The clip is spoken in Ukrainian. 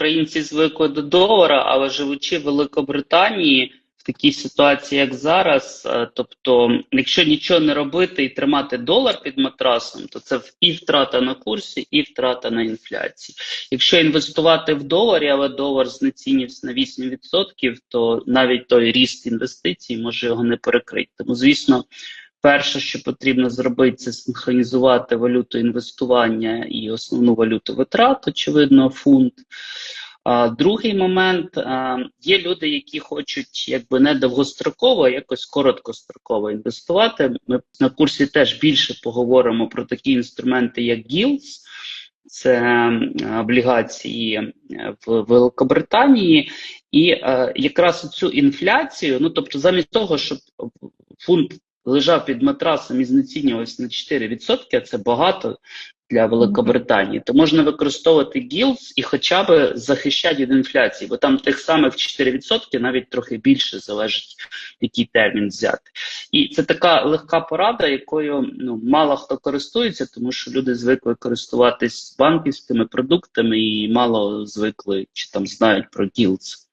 українці звикли до долара, але живучи в Великобританії в такій ситуації, як зараз, е, тобто, якщо нічого не робити і тримати долар під матрасом, то це і втрата на курсі, і втрата на інфляції. Якщо інвестувати в доларі, але долар знецінився на 8%, то навіть той ріст інвестицій може його не перекрити. Тому, звісно. Перше, що потрібно зробити, це синхронізувати валюту інвестування і основну валюту витрат, очевидно, фунт. А, другий момент а, є люди, які хочуть якби не довгостроково, а якось короткостроково інвестувати. Ми на курсі теж більше поговоримо про такі інструменти, як гілз. Це облігації е, в Великобританії, і е, якраз цю інфляцію, ну тобто, замість того, щоб фунт лежав під матрасом і знецінювався на 4%, а це багато для Великобританії, то можна використовувати гілз і хоча б захищати від інфляції, бо там тих самих 4% навіть трохи більше залежить, який термін взяти. І це така легка порада, якою ну мало хто користується, тому що люди звикли користуватись банківськими продуктами і мало звикли чи там знають про гілз.